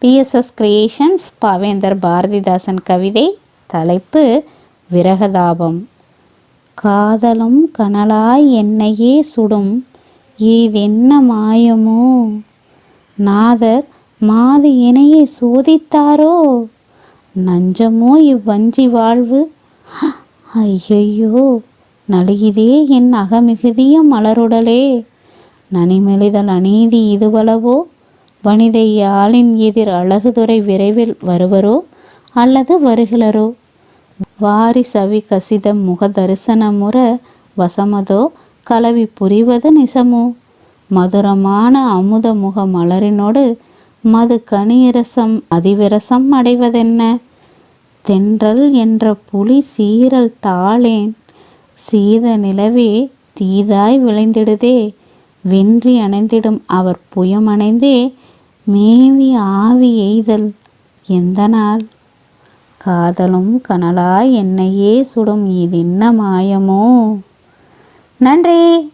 BSS creations பாவேந்தர் பாரதிதாசன் கவிதை தலைப்பு விரகதாபம். காதலும் கனலாய் என்னையே சுடும் ஏதென்ன மாயமோ நாதர் மாது இணையை சோதித்தாரோ? நஞ்சமோ இவ்வஞ்சி வாழ்வு? ஐயையோ நலியுதே என் அகமிகுதிய மலருடலே. நனிமெளிதல் அநீதி இதுவளவோ? வனிதை யாழின் எதிர் அழகுதுறை விரைவில் வருவரோ? அல்லது வருகிறரோ? வாரி சவி கசிதம் முக தரிசனமுற வசமதோ? கலவி புரிவது நிசமோ? மதுரமான அமுத முக மலரினோடு மது கனியரசம் அதிவிரசம் அடைவதென்ன? தென்றல் என்ற புலி சீரல் தாளேன். சீத நிலவே தீதாய் விளைந்திடுதே. வென்றி அணைந்திடும் அவர் புயமணைந்தே. மேவி ஆவி எய்தல். எந்த நாள்? காதலும் கனலாய் என்னையே சுடும். இது என்ன மாயமோ? நன்றி.